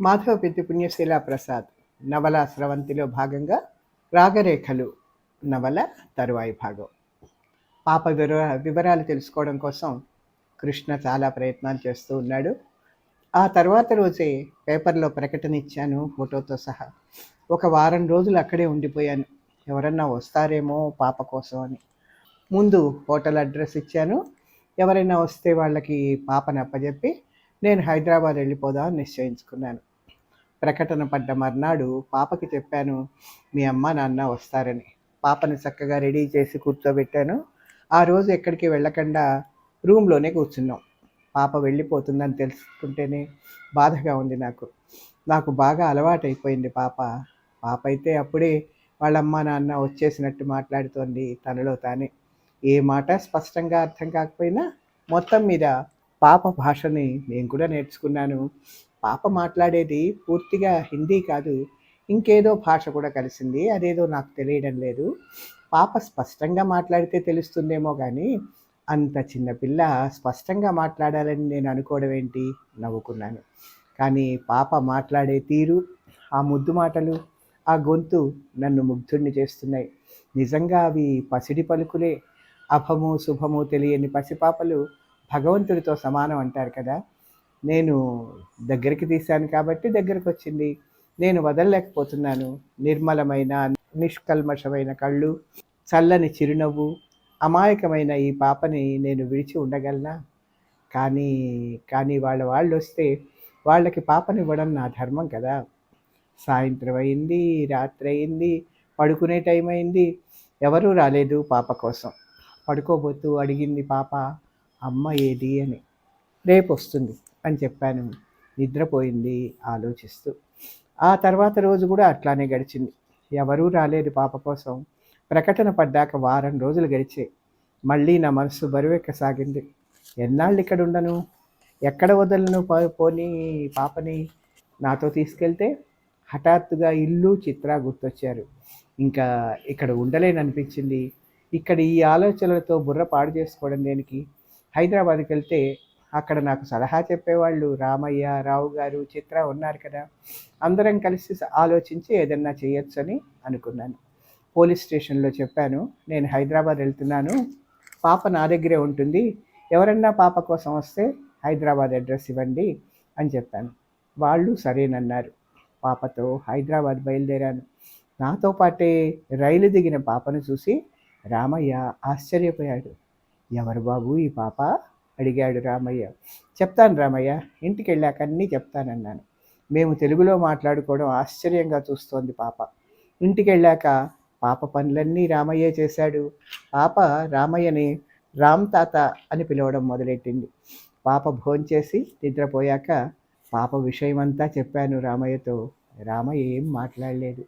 మాధవ పెద్ది పుణ్యశీల ప్రసాద్ నవల స్రవంతిలో భాగంగా రాగరేఖలు నవల తరువాయి భాగం. పాప వివర వివరాలు తెలుసుకోవడం కోసం కృష్ణ చాలా ప్రయత్నాలు చేస్తూ ఉన్నాడు. ఆ తర్వాత రోజే పేపర్లో ప్రకటన ఇచ్చాను ఫోటోతో సహా. ఒక వారం రోజులు అక్కడే ఉండిపోయాను. ఎవరన్నా వస్తారేమో పాప కోసం అని. ముందు హోటల్ అడ్రస్ ఇచ్చాను. ఎవరైనా వస్తే వాళ్ళకి పాపను అప్పచెప్పి నేను హైదరాబాద్ వెళ్ళిపోదామని నిశ్చయించుకున్నాను. ప్రకటన పడ్డ మర్నాడు పాపకి చెప్పాను మీ అమ్మ నాన్న వస్తారని. పాపని చక్కగా రెడీ చేసి కూర్చోబెట్టాను. ఆ రోజు ఎక్కడికి వెళ్ళకుండా రూమ్లోనే కూర్చున్నాం. పాప వెళ్ళిపోతుందని తెలుసుకుంటేనే బాధగా ఉంది నాకు. నాకు బాగా అలవాటైపోయింది పాప. పాప అయితే అప్పుడే వాళ్ళమ్మ నాన్న వచ్చేసినట్టు మాట్లాడుతోంది తనలో తానే. ఏ మాట స్పష్టంగా అర్థం కాకపోయినా మొత్తం మీద పాప భాషని నేను కూడా నేర్చుకున్నాను. పాప మాట్లాడేది పూర్తిగా హిందీ కాదు. ఇంకేదో భాష కూడా కలిసింది. అదేదో నాకు తెలియడం లేదు. పాప స్పష్టంగా మాట్లాడితే తెలుస్తుందేమో కానీ అంత చిన్న పిల్ల స్పష్టంగా మాట్లాడాలని నేను అనుకోవడం ఏంటి? నవ్వుకున్నాను. కానీ పాప మాట్లాడే తీరు ఆ ముద్దు మాటలు ఆ గొంతు నన్ను ముగ్ధుణ్ణి చేస్తున్నాయి. నిజంగా అవి పసిడి పలుకులే. అభము శుభము తెలియని పసిపాపలు భగవంతుడితో సమానం అంటారు కదా. నేను దగ్గరికి తీశాను కాబట్టి దగ్గరికి వచ్చింది నేను వదలలేకపోతున్నాను. నిర్మలమైన నిష్కల్మషమైన కళ్ళు చల్లని చిరునవ్వు అమాయకమైన ఈ పాపని నేను విడిచి ఉండగలనా? కానీ కానీ వాళ్ళ వాళ్ళు వస్తే వాళ్ళకి పాపనివ్వడం నా ధర్మం కదా. సాయంత్రం అయింది రాత్రి అయింది పడుకునే టైం అయింది. ఎవరూ రాలేదు పాప కోసం. పడుకోబోతూ అడిగింది పాప అమ్మ ఏది అని. రేపు వస్తుంది అని చెప్పాను. నిద్రపోయింది ఆలోచిస్తూ. ఆ తర్వాత రోజు కూడా అట్లానే గడిచింది. ఎవరూ రాలేదు పాప కోసం. ప్రకటన పడ్డాక వారం రోజులు గడిచే. మళ్ళీ నా మనసు బరువెక్కసాగింది ఎన్నాళ్ళు ఇక్కడ ఉండను? ఎక్కడ వదలను పోని పాపని? నాతో తీసుకెళ్తే? హఠాత్తుగా ఇల్లు చిత్ర గుర్తొచ్చారు. ఇంకా ఇక్కడ ఉండలేననిపించింది. ఇక్కడ ఈ ఆలోచనలతో బుర్ర పాడు చేసుకోవడం దేనికి? హైదరాబాద్కి వెళ్తే అక్కడ నాకు సలహా చెప్పేవాళ్ళు రామయ్య రావు గారు చిత్ర ఉన్నారు కదా. అందరం కలిసి ఆలోచించి ఏదన్నా చేయొచ్చని అనుకున్నాను. పోలీస్ స్టేషన్లో చెప్పాను నేను హైదరాబాద్ వెళ్తున్నాను. పాప నా దగ్గరే ఉంటుంది. ఎవరన్నా పాప కోసం వస్తే హైదరాబాద్ అడ్రస్ ఇవ్వండి అని చెప్పాను. వాళ్ళు సరేనన్నారు. పాపతో హైదరాబాద్ బయలుదేరాను. నాతో పాటే రైలు దిగిన పాపను చూసి రామయ్య ఆశ్చర్యపోయాడు. ఎవరు బాబు? ఈ పాప? అడిగాడు రామయ్య. చెప్తాను రామయ్య ఇంటికి వెళ్ళాక అన్నీ చెప్తానన్నాను. మేము తెలుగులో మాట్లాడుకోవడం ఆశ్చర్యంగా చూస్తోంది పాప. ఇంటికి వెళ్ళాక పాప పనులన్నీ రామయ్య చేశాడు. పాప రామయ్యని రామ్ తాత అని పిలవడం మొదలెట్టింది. పాప భోంచేసి నిద్రపోయాక పాప విషయమంతా చెప్పాను రామయ్యతో. రామయ్య ఏం మాట్లాడలేదు.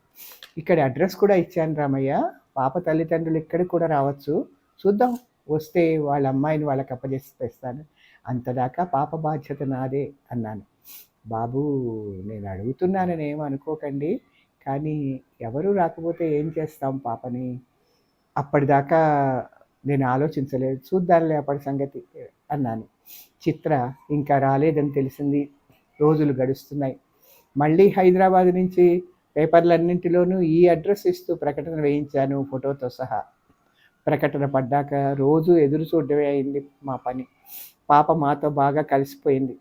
ఇక్కడ అడ్రస్ కూడా ఇచ్చాను రామయ్య. పాప తల్లిదండ్రులు ఇక్కడికి కూడా రావచ్చు. చూద్దాం. వస్తే వాళ్ళ అమ్మాయిని వాళ్ళకి అప్పజేసి తెస్తాను అంతదాకా పాప బాధ్యత నాదే అన్నాను. బాబు నేను అడుగుతున్నానని ఏమనుకోకండి అనుకోకండి కానీ ఎవరు రాకపోతే ఏం చేస్తాం పాపని? అప్పటిదాకా నేను ఆలోచించలేదు. చూద్దాంలే అప్పటి సంగతి అన్నాను. చిత్ర ఇంకా రాలేదని తెలిసింది. రోజులు గడుస్తున్నాయి. మళ్ళీ హైదరాబాద్ నుంచి పేపర్లన్నింటిలోనూ ఈ అడ్రస్ ఇస్తూ ప్రకటన వేయించాను ఫోటోతో సహా. ప్రకటన పడ్డాక రోజు ఎదురు చూడడమే అయింది మా పని. పాప మాతో బాగా కలిసిపోయింది.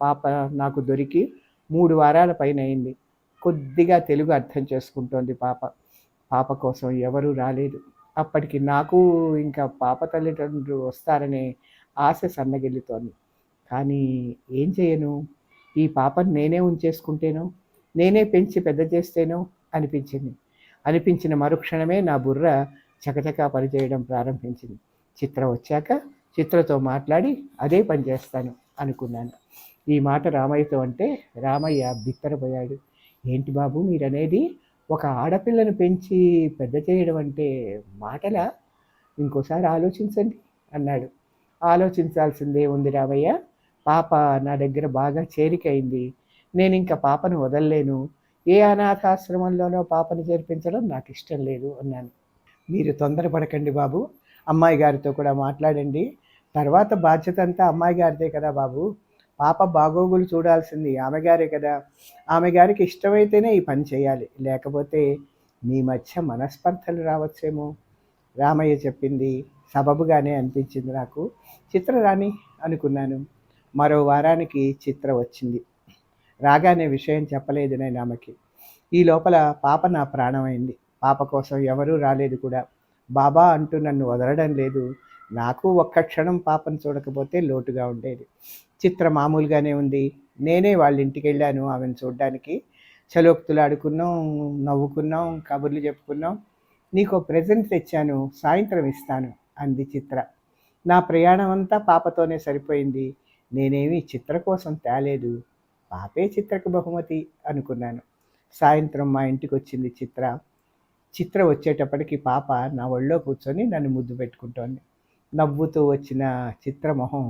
పాప నాకు దొరికి మూడు వారాల పైన అయింది. కొద్దిగా తెలుగు అర్థం చేసుకుంటోంది పాప. పాప కోసం ఎవరూ రాలేదు. అప్పటికి నాకు ఇంకా పాప తల్లిదండ్రులు వస్తారనే ఆశ సన్నగిల్లుతోంది. కానీ ఏం చేయను? ఈ పాపను నేనే ఉంచేసుకుంటేనో? నేనే పెంచి పెద్ద చేస్తేనో? అనిపించింది. అనిపించిన మరుక్షణమే నా బుర్ర చకచకా పనిచేయడం ప్రారంభించింది. చిత్ర వచ్చాక చిత్రతో మాట్లాడి అదే పని చేస్తాను అనుకున్నాను. ఈ మాట రామయ్యతో అంటే రామయ్య బిత్తరపోయాడు. ఏంటి బాబు మీరనేది? ఒక ఆడపిల్లను పెంచి పెద్ద చేయడం అంటే మాటలా? ఇంకోసారి ఆలోచించండి అన్నాడు. ఆలోచించాల్సిందే ఉంది రామయ్య. పాప నా దగ్గర బాగా చేరికైంది. నేను ఇంకా పాపను వదలలేను. ఏ అనాథాశ్రమంలోనో పాపను చేర్పించడం నాకు ఇష్టం లేదు అన్నాను. మీరు తొందరపడకండి బాబు. అమ్మాయి గారితో కూడా మాట్లాడండి. తర్వాత బాధ్యత అంతా అమ్మాయి గారిదే కదా బాబు. పాప బాగోగులు చూడాల్సింది ఆమె గారే కదా. ఆమె గారికి ఇష్టమైతేనే ఈ పని చేయాలి. లేకపోతే మీ మధ్య మనస్పర్ధలు రావచ్చేమో. రామయ్య చెప్పింది సబబుగానే అనిపించింది నాకు. చిత్ర రాని అనుకున్నాను. మరో వారానికి చిత్ర వచ్చింది. రాగానే విషయం చెప్పలేదు నేను ఆమెకి. ఈ లోపల పాప నా ప్రాణమైంది. పాప కోసం ఎవరూ రాలేదు కూడా. బాబా అంటూ నన్ను వదలడం లేదు. నాకు ఒక్క క్షణం పాపను చూడకపోతే లోటుగా ఉండేది. చిత్ర మామూలుగానే ఉంది. నేనే వాళ్ళ ఇంటికి వెళ్ళాను ఆమెను చూడడానికి. చలోక్తులు ఆడుకున్నాం నవ్వుకున్నాం కబుర్లు చెప్పుకున్నాం. నీకు ప్రజెంట్ తెచ్చాను సాయంత్రం ఇస్తాను అంది చిత్ర. నా ప్రయాణం అంతా పాపతోనే సరిపోయింది. నేనేమి చిత్ర కోసం తేలేదు. పాపే చిత్రకు బహుమతి అనుకున్నాను. సాయంత్రం మా ఇంటికి వచ్చింది చిత్ర. చిత్ర వచ్చేటప్పటికి పాప నా ఒళ్ళో కూర్చొని నన్ను ముద్దు పెట్టుకుంటోంది. నవ్వుతూ వచ్చిన చిత్ర మొహం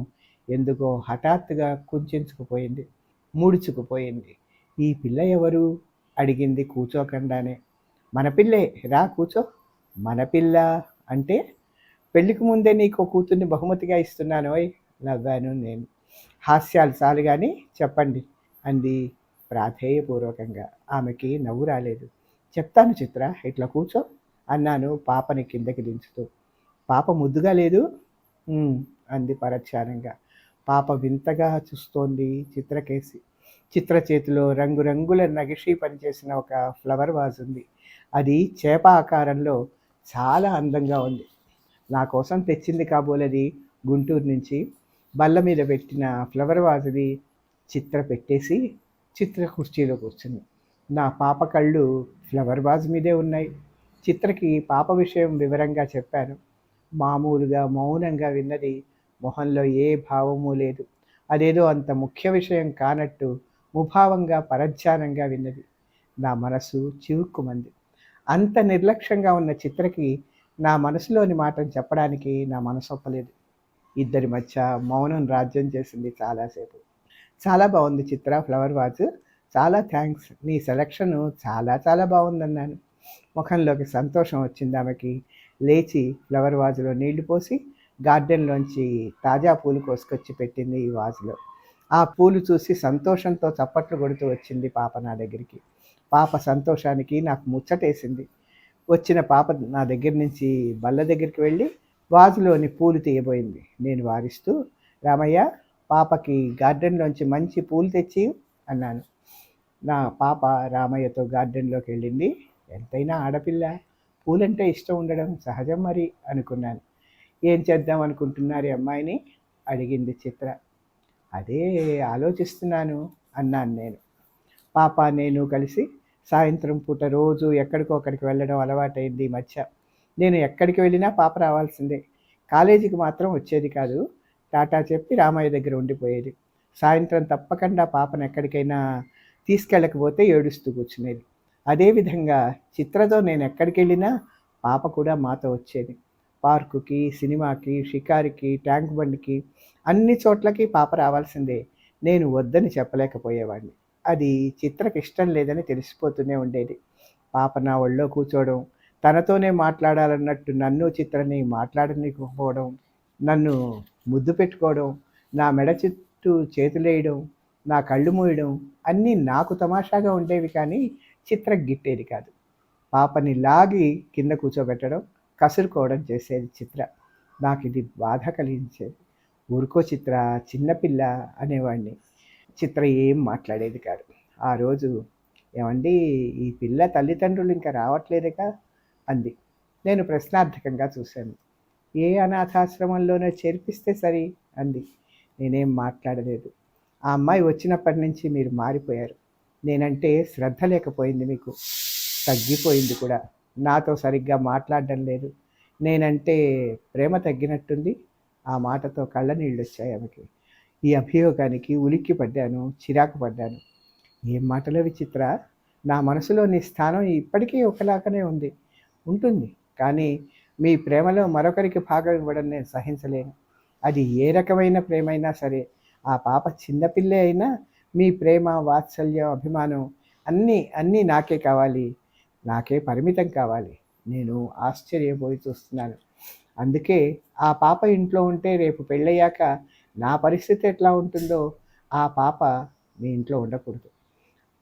ఎందుకో హఠాత్తుగా కుంచుకుపోయింది ముడుచుకుపోయింది. ఈ పిల్ల ఎవరు? అడిగింది కూర్చోకుండానే మన పిల్లే. రా కూర్చో మన పిల్ల? అంటే? పెళ్ళికి ముందే నీకు కూతుర్ని బహుమతిగా ఇస్తున్నాను. ఓయ్! నవ్వాను నేను. హాస్యాలు చాలు కానీ చెప్పండి. అంది ప్రాధేయపూర్వకంగా. ఆమెకి నవ్వు రాలేదు. చెప్తాను చిత్ర ఇట్లా కూర్చో అన్నాను పాపని కిందకి దించుతూ. పాప ముద్దుగా లేదు. అంది పరధ్యానంగా. పాప వింతగా చూస్తోంది చిత్రకేసి చిత్ర చేతిలో రంగురంగుల నగిషి పనిచేసిన ఒక ఫ్లవర్ వాజ్ ఉంది. అది చేప ఆకారంలో చాలా అందంగా ఉంది. నా కోసం తెచ్చింది కాబోలది గుంటూరు నుంచి. బల్ల మీద పెట్టిన ఫ్లవర్ వాజ్ని చిత్ర పెట్టేసి చిత్ర కుర్చీలో కూర్చుంది. నా పాప కళ్ళు ఫ్లవర్ వాజ్ మీదే ఉన్నాయి. చిత్రకి పాప విషయం వివరంగా చెప్పాను. మామూలుగా మౌనంగా విన్నది మొహంలో ఏ భావము లేదు. అదేదో అంత ముఖ్య విషయం కానట్టు ముభావంగా పరధ్యానంగా విన్నది. నా మనసు చివుక్కుమంది. అంత నిర్లక్ష్యంగా ఉన్న చిత్రకి నా మనసులోని మాటను చెప్పడానికి నా మనసు ఒప్పలేదు. ఇద్దరి మధ్య మౌనం రాజ్యం చేసింది చాలాసేపు. చాలా బాగుంది చిత్ర ఫ్లవర్ వాజ్. చాలా థ్యాంక్స్ నీ సెలక్షన్ చాలా చాలా బాగుందన్నాను. ముఖంలోకి సంతోషం వచ్చింది ఆమెకి. లేచి ఫ్లవర్ వాజులో నీళ్ళు పోసి గార్డెన్లోంచి తాజా పూలు కోసుకొచ్చి పెట్టింది ఈ వాజులో ఆ పూలు చూసి సంతోషంతో చప్పట్లు కొడుతూ వచ్చింది పాప నా దగ్గరికి. పాప సంతోషానికి నాకు ముచ్చటేసింది. వచ్చిన పాప నా దగ్గర నుంచి బల్ల దగ్గరికి వెళ్ళి వాజులోని పూలు తీయబోయింది. నేను వారిస్తూ రామయ్య పాపకి గార్డెన్లోంచి మంచి పూలు తెచ్చి అన్నాను. నా పాప రామయ్యతో గార్డెన్లోకి వెళ్ళింది. ఎంతైనా ఆడపిల్ల పూలంటే ఇష్టం ఉండడం సహజం మరి అనుకున్నాను. ఏం చేద్దాం అనుకుంటున్నారు అమ్మాయిని? అడిగింది చిత్ర. అదే ఆలోచిస్తున్నాను అన్నాను నేను. పాప నేను కలిసి సాయంత్రం పూట రోజు ఎక్కడికో అక్కడికి వెళ్ళడం అలవాటైంది ఈ మధ్య. నేను ఎక్కడికి వెళ్ళినా పాప రావాల్సిందే. కాలేజీకి మాత్రం వచ్చేది కాదు. టాటా చెప్పి రామయ్య దగ్గర ఉండిపోయేది. సాయంత్రం తప్పకుండా పాపను ఎక్కడికైనా తీసుకెళ్ళకపోతే ఏడుస్తూ కూర్చునేది. అదేవిధంగా చిత్రతో నేను ఎక్కడికి వెళ్ళినా పాప కూడా మాతో వచ్చేది. పార్కుకి సినిమాకి షికారికి ట్యాంక్ బండికి అన్ని చోట్లకి పాప రావాల్సిందే. నేను వద్దని చెప్పలేకపోయేవాడిని. అది చిత్రకి ఇష్టం లేదని తెలిసిపోతూనే ఉండేది. పాప నా ఒళ్ళో కూర్చోవడం తనతోనే మాట్లాడాలన్నట్టు నన్ను చిత్రని మాట్లాడనికపోవడం నన్ను ముద్దు పెట్టుకోవడం నా మెడ చుట్టూ చేతులేయడం నా కళ్ళు మూయడం అన్నీ నాకు తమాషాగా ఉండేవి కానీ చిత్ర గిట్టేది కాదు. పాపని లాగి కింద కూర్చోబెట్టడం కసురుకోవడం చేసేది చిత్ర. నాకు ఇది బాధ కలిగించేది. ఊరుకో చిత్ర చిన్నపిల్ల అనేవాడిని చిత్ర ఏం మాట్లాడేది కాదు. ఆ రోజు ఏమండి ఈ పిల్ల తల్లిదండ్రులు ఇంకా రావట్లేదుగా? అంది. నేను ప్రశ్నార్థకంగా చూశాను. ఏ అనాథాశ్రమంలోనో చేర్పిస్తే సరి? అంది. నేనేం మాట్లాడలేదు. ఆ అమ్మాయి వచ్చినప్పటి నుంచి మీరు మారిపోయారు. నేనంటే శ్రద్ధ లేకపోయింది మీకు. తగ్గిపోయింది కూడా. నాతో సరిగ్గా మాట్లాడడం లేదు. నేనంటే ప్రేమ తగ్గినట్టుంది. ఆ మాటతో కళ్ళ నీళ్ళు వచ్చాయి ఆమెకి. ఈ అభియోగానికి ఉలిక్కి పడ్డాను చిరాకు పడ్డాను. ఏం మాటలో విచిత్ర? నా మనసులో నీ స్థానం ఇప్పటికీ ఒకలాగానే ఉంది. ఉంటుంది. కానీ మీ ప్రేమలో మరొకరికి భాగం ఇవ్వడం నేను సహించలేను. అది ఏ రకమైన ప్రేమైనా సరే. ఆ పాప చిన్నపిల్లే అయినా మీ ప్రేమ వాత్సల్యం అభిమానం అన్నీ అన్నీ నాకే కావాలి. నాకే పరిమితం కావాలి. నేను ఆశ్చర్యపోయి చూస్తున్నాను. అందుకే ఆ పాప ఇంట్లో ఉంటే రేపు పెళ్ళయ్యాక నా పరిస్థితి ఎట్లా ఉంటుందో ఆ పాప మీ ఇంట్లో ఉండకూడదు.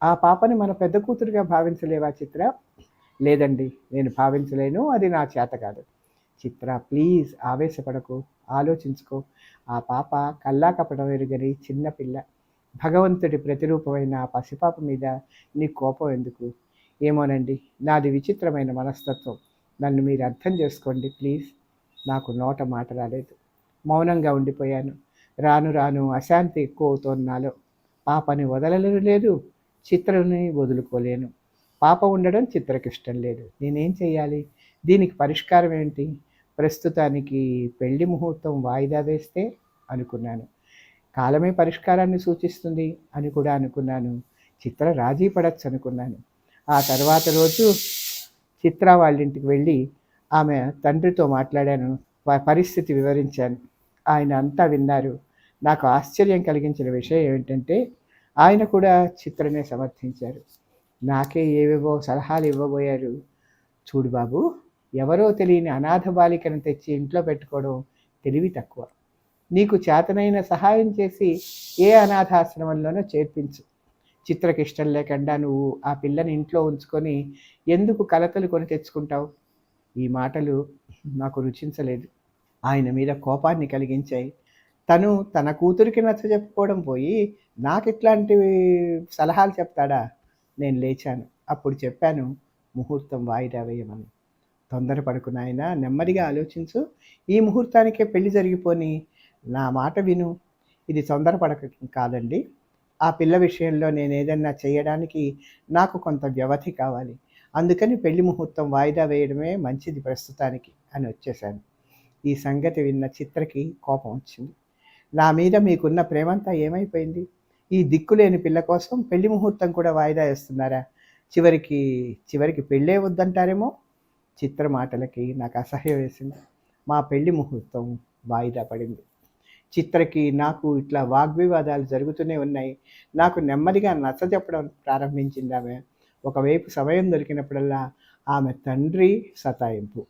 ఆ పాపని మన పెద్ద కూతురుగా భావించలేవా చిత్ర? లేదండి నేను భావించలేను. అది నా చేత కాదు. చిత్ర ప్లీజ్ ఆవేశపడకు ఆలోచించుకో. ఆ పాప కల్లా కపడం ఎరుగని చిన్నపిల్ల భగవంతుడి ప్రతిరూపమైన ఆ పసిపాప మీద నీ కోపం ఎందుకు? ఏమోనండి నాది విచిత్రమైన మనస్తత్వం. నన్ను మీరు అర్థం చేసుకోండి ప్లీజ్. నాకు నోట మాట రాలేదు. మౌనంగా ఉండిపోయాను. రాను రాను అశాంతి ఎక్కువ అవుతోంది నాలో పాపని వదలలేను లేదు చిత్రని వదులుకోలేను. పాప ఉండడం చిత్రకి ఇష్టం లేదు. నేనేం చేయాలి దీనికి పరిష్కారం ఏంటి? ప్రస్తుతానికి పెళ్ళి ముహూర్తం వాయిదా వేస్తే అనుకున్నాను. కాలమే పరిష్కారాన్ని సూచిస్తుంది అని కూడా అనుకున్నాను. చిత్ర రాజీ పడచ్చు అనుకున్నాను. ఆ తర్వాత రోజు చిత్ర వాళ్ళ ఇంటికి వెళ్ళి ఆమె తండ్రితో మాట్లాడాను. ప- పరిస్థితి వివరించాను. ఆయన అంతా విన్నారు. నాకు ఆశ్చర్యం కలిగించిన విషయం ఏమిటంటే ఆయన కూడా చిత్రనే సమర్థించారు. నాకే ఏవేవో సలహాలు ఇవ్వబోయారు. చూడు బాబు ఎవరో తెలియని అనాథ బాలికను తెచ్చి ఇంట్లో పెట్టుకోవడం తెలివి తక్కువ. నీకు చేతనైన సహాయం చేసి ఏ అనాథాశ్రమంలోనో చేర్పించు. చిత్రకి ఇష్టం లేకుండా నువ్వు ఆ పిల్లని ఇంట్లో ఉంచుకొని ఎందుకు కలతలు కొని తెచ్చుకుంటావు? ఈ మాటలు నాకు రుచించలేదు. ఆయన మీద కోపాన్ని కలిగించాయి. తను తన కూతురికి నచ్చ చెప్పుకోవడం పోయి నాకు ఇట్లాంటి సలహాలు చెప్తాడా? నేను లేచాను. అప్పుడు చెప్పాను ముహూర్తం వాయిదా వేయమని. తొందరపడకు నాయన నెమ్మదిగా ఆలోచించు. ఈ ముహూర్తానికే పెళ్ళి జరిగిపోని నా మాట విను. ఇది తొందరపడక కాదండి. ఆ పిల్ల విషయంలో నేను ఏదన్నా చేయడానికి నాకు కొంత వ్యవధి కావాలి. అందుకని పెళ్ళి ముహూర్తం వాయిదా వేయడమే మంచిది ప్రస్తుతానికి అని వచ్చేసాను ఈ సంగతి విన్న చిత్రకి కోపం వచ్చింది. నా మీద మీకున్న ప్రేమంతా ఏమైపోయింది? ఈ దిక్కులేని పిల్ల కోసం పెళ్ళి ముహూర్తం కూడా వాయిదా వేస్తున్నారా? చివరికి చివరికి పెళ్ళే వద్దంటారేమో? చిత్ర మాటలకి నాకు అసహ్యం వేసింది. మా పెళ్ళి ముహూర్తం వాయిదా పడింది. చిత్రకి నాకు ఇట్లా వాగ్వివాదాలు జరుగుతూనే ఉన్నాయి. నాకు నెమ్మదిగా నచ్చ చెప్పడం ప్రారంభించింది ఆమె. ఒకవైపు సమయం దొరికినప్పుడల్లా ఆమె తండ్రి సతాయింపు.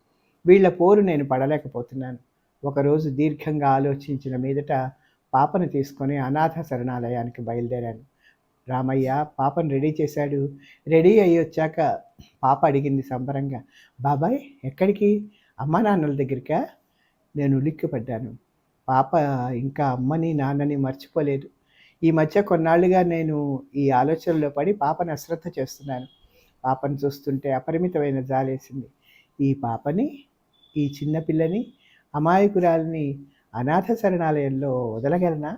వీళ్ళ పోరు నేను పడలేకపోతున్నాను. ఒకరోజు దీర్ఘంగా ఆలోచించిన మీదట పాపను తీసుకొని అనాథ శరణాలయానికి బయలుదేరాను. రామయ్య పాపను రెడీ చేశాడు. రెడీ అయ్యి వచ్చాక పాప అడిగింది సంబరంగా బాబాయ్ ఎక్కడికి? అమ్మా నాన్నల దగ్గరికా? నేను ఉలిక్కిపడ్డాను పాప ఇంకా అమ్మని నాన్నని మర్చిపోలేదు. ఈ మధ్య కొన్నాళ్ళుగా నేను ఈ ఆలోచనలో పడి పాపను అశ్రద్ధ చేస్తున్నాను. పాపను చూస్తుంటే అపరిమితమైన జాలేసింది. ఈ పాపని ఈ చిన్నపిల్లని అమాయకురాలని అనాథ శరణాలయంలో వదలగలనా?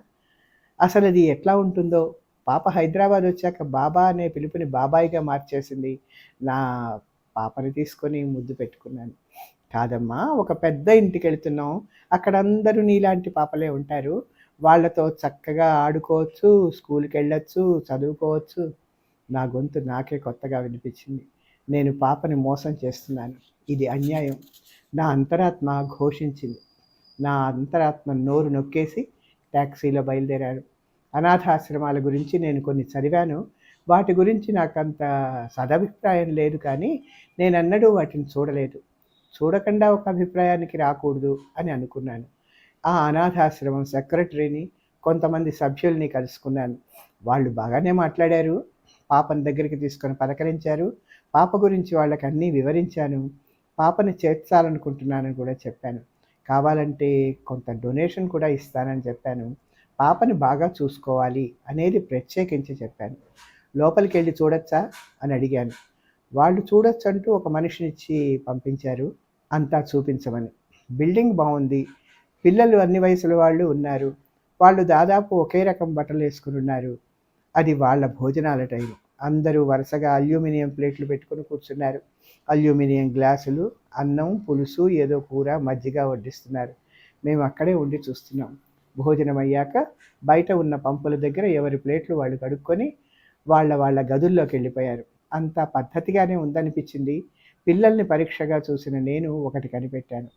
అసలు అది ఎట్లా ఉంటుందో? పాప హైదరాబాద్ వచ్చాక బాబా అనే పిలుపుని బాబాయిగా మార్చేసింది. నా పాపని తీసుకొని ముద్దు పెట్టుకున్నాను. కాదమ్మా ఒక పెద్ద ఇంటికి వెళుతున్నాం అక్కడ అందరూ నీలాంటి పాపలే ఉంటారు. వాళ్ళతో చక్కగా ఆడుకోవచ్చు స్కూల్కి వెళ్ళొచ్చు చదువుకోవచ్చు. నా గొంతు నాకే కొత్తగా వినిపించింది. నేను పాపని మోసం చేస్తున్నాను. ఇది అన్యాయం. నా అంతరాత్మ ఘోషించింది. నా అంతరాత్మ నోరు నొక్కేసి ట్యాక్సీలో బయలుదేరాడు అనాథాశ్రమాల గురించి నేను కొన్ని చదివాను. వాటి గురించి నాకు అంత సదభిప్రాయం లేదు కానీ నేను అన్నడూ వాటిని చూడలేదు. చూడకుండా ఒక అభిప్రాయానికి రాకూడదు అని అనుకున్నాను. ఆ అనాథాశ్రమం సెక్రటరీని కొంతమంది సభ్యుల్ని కలుసుకున్నాను. వాళ్ళు బాగానే మాట్లాడారు. పాపని దగ్గరికి తీసుకొని పలకరించారు. పాప గురించి వాళ్ళకి అన్నీ వివరించాను. పాపని చేర్చాలనుకుంటున్నానని కూడా చెప్పాను. కావాలంటే కొంత డొనేషన్ కూడా ఇస్తానని చెప్పాను. పాపని బాగా చూసుకోవాలి అనేది ప్రత్యేకించి చెప్పాను. లోపలికి వెళ్ళి చూడొచ్చా? అని అడిగాను. వాళ్ళు చూడొచ్చు అంటూ ఒక మనిషినిచ్చి పంపించారు. అంతా చూపించమని. బిల్డింగ్ బాగుంది పిల్లలు అన్ని వయసుల వాళ్ళు ఉన్నారు. వాళ్ళు దాదాపు ఒకే రకం బట్టలు వేసుకుని ఉన్నారు. అది వాళ్ళ భోజనాల టైం. అందరూ వరుసగా అల్యూమినియం ప్లేట్లు పెట్టుకుని కూర్చున్నారు. అల్యూమినియం గ్లాసులు అన్నం పులుసు ఏదో కూర మజ్జిగ వడ్డిస్తున్నారు. మేము అక్కడే ఉండి చూస్తున్నాం. భోజనం అయ్యాక బయట ఉన్న పంపుల దగ్గర ఎవరి ప్లేట్లు వాళ్ళు కడుక్కొని వాళ్ళ వాళ్ళ గదుల్లోకి వెళ్ళిపోయారు. అంతా పద్ధతిగానే ఉందనిపించింది. పిల్లల్ని పరీక్షగా చూసిన నేను ఒకటి కనిపెట్టాను.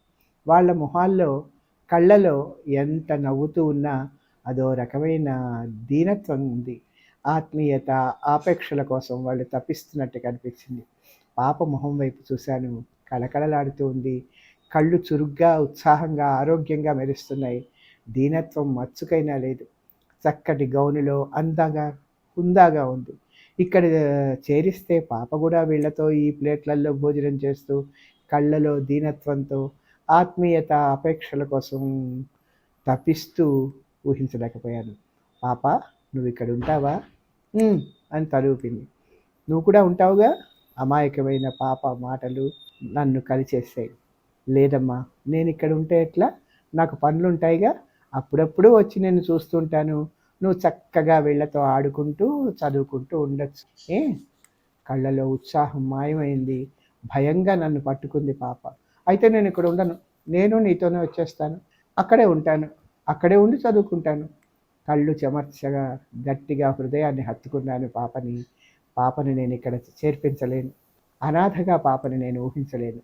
వాళ్ళ మొహాల్లో కళ్ళలో ఎంత నవ్వుతూ ఉన్నా అదో రకమైన దీనత్వం ఉంది. ఆత్మీయత ఆపేక్షల కోసం వాళ్ళు తప్పిస్తున్నట్టు కనిపించింది. పాప మొహం వైపు చూశాను. కళకళలాడుతూ ఉంది. కళ్ళు చురుగ్గా ఉత్సాహంగా ఆరోగ్యంగా మెరుస్తున్నాయి. దీనత్వం మచ్చుకైనా లేదు. చక్కటి గౌనులో అందంగా హుందాగా ఉంది. ఇక్కడ చేరిస్తే పాప కూడా వీళ్ళతో ఈ ప్లేట్లలో భోజనం చేస్తూ కళ్ళలో దీనత్వంతో ఆత్మీయత అపేక్షల కోసం తప్పిస్తూ ఊహించలేకపోయాను. పాప నువ్వు ఇక్కడ ఉంటావా అని తలూపింది. నువ్వు కూడా ఉంటావుగా? అమాయకమైన పాప మాటలు నన్ను కలిచేసాయి లేదమ్మా నేను ఇక్కడ ఉంటే ఎట్లా? నాకు పనులుంటాయిగా? అప్పుడప్పుడు వచ్చి నేను చూస్తుంటాను. నువ్వు చక్కగా వీళ్ళతో ఆడుకుంటూ చదువుకుంటూ ఉండొచ్చు. ఏ? కళ్ళలో ఉత్సాహం మాయమైంది. భయంగా నన్ను పట్టుకుంది పాప. అయితే నేను ఇక్కడ ఉండను. నేను నీతోనే వచ్చేస్తాను. అక్కడే ఉంటాను. అక్కడే ఉండి చదువుకుంటాను. కళ్ళు చెమర్చగా గట్టిగా హృదయాన్ని హత్తుకున్నాను పాపని. పాపని నేను ఇక్కడ చేర్పించలేను. అనాథగా పాపని నేను ఊహించలేను.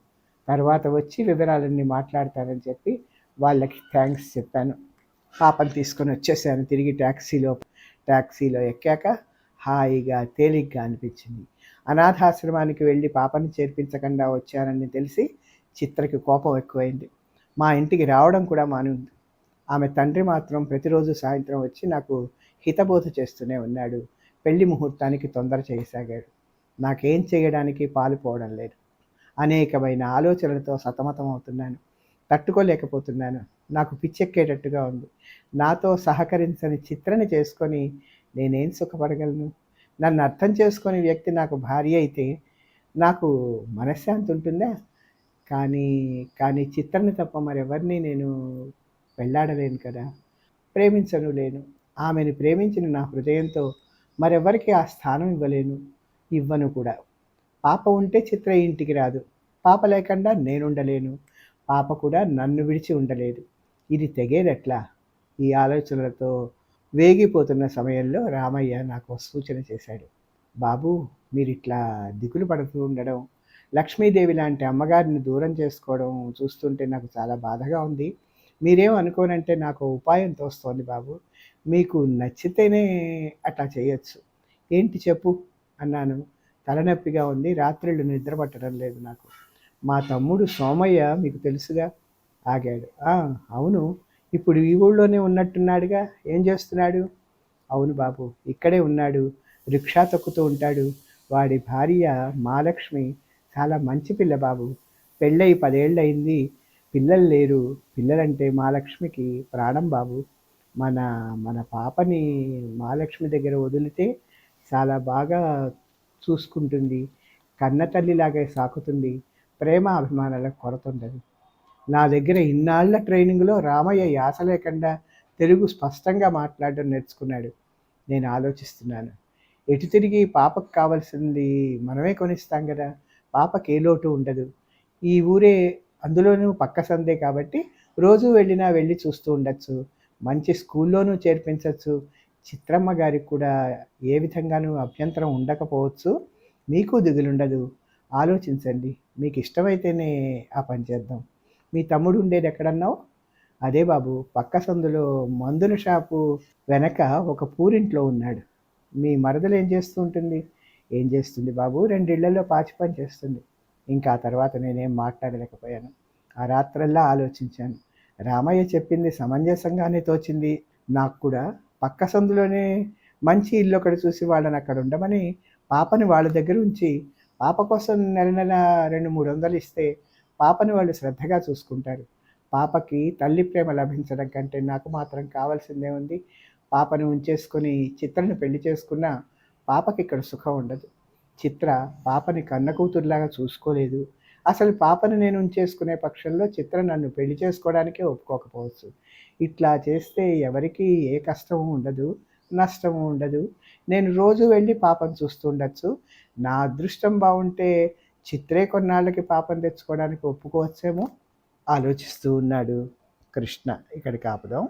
తర్వాత వచ్చి వివరాలన్నీ మాట్లాడతానని చెప్పి వాళ్ళకి థ్యాంక్స్ చెప్పాను. పాపను తీసుకొని వచ్చేసాను. తిరిగి ట్యాక్సీలో ట్యాక్సీలో ఎక్కాక హాయిగా తేలిగ్గా అనిపించింది. అనాథాశ్రమానికి వెళ్ళి పాపని చేర్పించకుండా వచ్చానని తెలిసి చిత్రకి కోపం ఎక్కువైంది. మా ఇంటికి రావడం కూడా మానింది. ఆమె తండ్రి మాత్రం ప్రతిరోజు సాయంత్రం వచ్చి నాకు హితబోధ చేస్తూనే ఉన్నాడు. పెళ్ళి ముహూర్తానికి తొందర చేయసాగాడు. నాకేం చేయడానికి పాలుపోవడం లేదు. అనేకమైన ఆలోచనలతో సతమతం అవుతున్నాను తట్టుకోలేకపోతున్నాను. నాకు పిచ్చెక్కేటట్టుగా ఉంది. నాతో సహకరించని చిత్రణ చేసుకొని నేనేం సుఖపడగలను? నన్ను అర్థం చేసుకునే వ్యక్తి నాకు భార్య అయితే నాకు మనశ్శాంతి ఉంటుందా? కానీ కానీ చిత్రని తప్ప మరెవరిని నేను వెళ్ళాడలేను కదా. ప్రేమించను లేను. ఆమెను ప్రేమించిన నా హృదయంతో మరెవరికి ఆ స్థానం ఇవ్వలేను. ఇవ్వను కూడా. పాప ఉంటే చిత్ర ఇంటికి రాదు. పాప లేకుండా నేనుండలేను. పాప కూడా నన్ను విడిచి ఉండలేదు. ఇది తెగేదెట్లా? ఈ ఆలోచనలతో వేగిపోతున్న సమయంలో రామయ్య నాకు సూచన చేశాడు. బాబు మీరు ఇట్లా దిగులు పడుతూ ఉండడం లక్ష్మీదేవి లాంటి అమ్మగారిని దూరం చేసుకోవడం చూస్తుంటే నాకు చాలా బాధగా ఉంది. మీరేం అనుకోనంటే నాకు ఉపాయం తోస్తోంది బాబు. మీకు నచ్చితేనే అట్లా చేయొచ్చు. ఏంటి చెప్పు? అన్నాను. తలనొప్పిగా ఉంది. రాత్రిళ్ళు నిద్ర పట్టడం లేదు నాకు. మా తమ్ముడు సోమయ్య మీకు తెలుసుగా? ఆగాడు. అవును. ఇప్పుడు ఈ ఊళ్ళోనే ఉన్నట్టున్నాడుగా? ఏం చేస్తున్నాడు? అవును బాబు ఇక్కడే ఉన్నాడు. రిక్షా తొక్కుతూ ఉంటాడు. వాడి భార్య మహాలక్ష్మి చాలా మంచి పిల్ల బాబు. పెళ్ళై పదేళ్ళయింది. పిల్లలు లేరు. పిల్లలంటే మహాలక్ష్మికి ప్రాణం బాబు. మన మన పాపని మహాలక్ష్మి దగ్గర వదిలితే చాలా బాగా చూసుకుంటుంది. కన్న తల్లిలాగే సాకుతుంది. ప్రేమ అభిమానాల కొరత ఉండదు. నా దగ్గర ఇన్నాళ్ళ ట్రైనింగ్లో రామయ్య యాస లేకుండా తెలుగు స్పష్టంగా మాట్లాడడం నేర్చుకున్నాడు. నేను ఆలోచిస్తున్నాను. ఎటు తిరిగి పాపకు కావాల్సింది మనమే కొనిస్తాం కదా. పాపకి ఏ లోటు ఉండదు. ఈ ఊరే అందులోనూ పక్క సందే కాబట్టి రోజు వెళ్ళినా వెళ్ళి చూస్తూ ఉండొచ్చు. మంచి స్కూల్లోనూ చేర్పించవచ్చు చిత్రమ్మ గారికి కూడా ఏ విధంగానూ అభ్యంతరం ఉండకపోవచ్చు. మీకు దిగులుండదు. ఆలోచించండి. మీకు ఇష్టమైతేనే ఆ పని చేద్దాం. మీ తమ్ముడు ఉండేది ఎక్కడన్నావు? అదే బాబు పక్క సందులో మందుల షాపు వెనక ఒక పూరింట్లో ఉన్నాడు. మీ మరదలు ఏం చేస్తూ ఉంటుంది ఏం చేస్తుంది బాబు? రెండిళ్ళలో పాచి పని చేస్తుంది. ఇంకా ఆ తర్వాత నేనేం మాట్లాడలేకపోయాను. ఆ రాత్రల్లా ఆలోచించాను. రామయ్య చెప్పింది సమంజసంగానే తోచింది. నాకు కూడా పక్క సందులోనే మంచి ఇల్లు ఒకటి చూసి వాళ్ళని అక్కడ ఉండమని పాపని వాళ్ళ దగ్గర ఉంచి పాప కోసం నెల నెల రెండు మూడు వందలు ఇస్తే పాపని వాళ్ళు శ్రద్ధగా చూసుకుంటారు. పాపకి తల్లి ప్రేమ లభించడం కంటే నాకు మాత్రం కావాల్సిందే ఉంది. పాపను ఉంచేసుకొని చిత్రను పెళ్ళి చేసుకున్న పాపకి ఇక్కడ సుఖం ఉండదు. చిత్ర పాపని కన్న కూతురులాగా చూసుకోలేదు. అసలు పాపను నేను ఉంచేసుకునే పక్షంలో చిత్ర నన్ను పెళ్ళి చేసుకోవడానికే ఒప్పుకోకపోవచ్చు. ఇట్లా చేస్తే ఎవరికి ఏ కష్టము ఉండదు నష్టము ఉండదు. నేను రోజు వెళ్ళి పాపను చూస్తుండొచ్చు. నా అదృష్టం బాగుంటే చిత్రే కొన్నాళ్ళకి పాపను తెచ్చుకోవడానికి ఒప్పుకోవచ్చేమో? ఆలోచిస్తూ ఉన్నాడు కృష్ణ. ఇక్కడికి ఆపుదాం.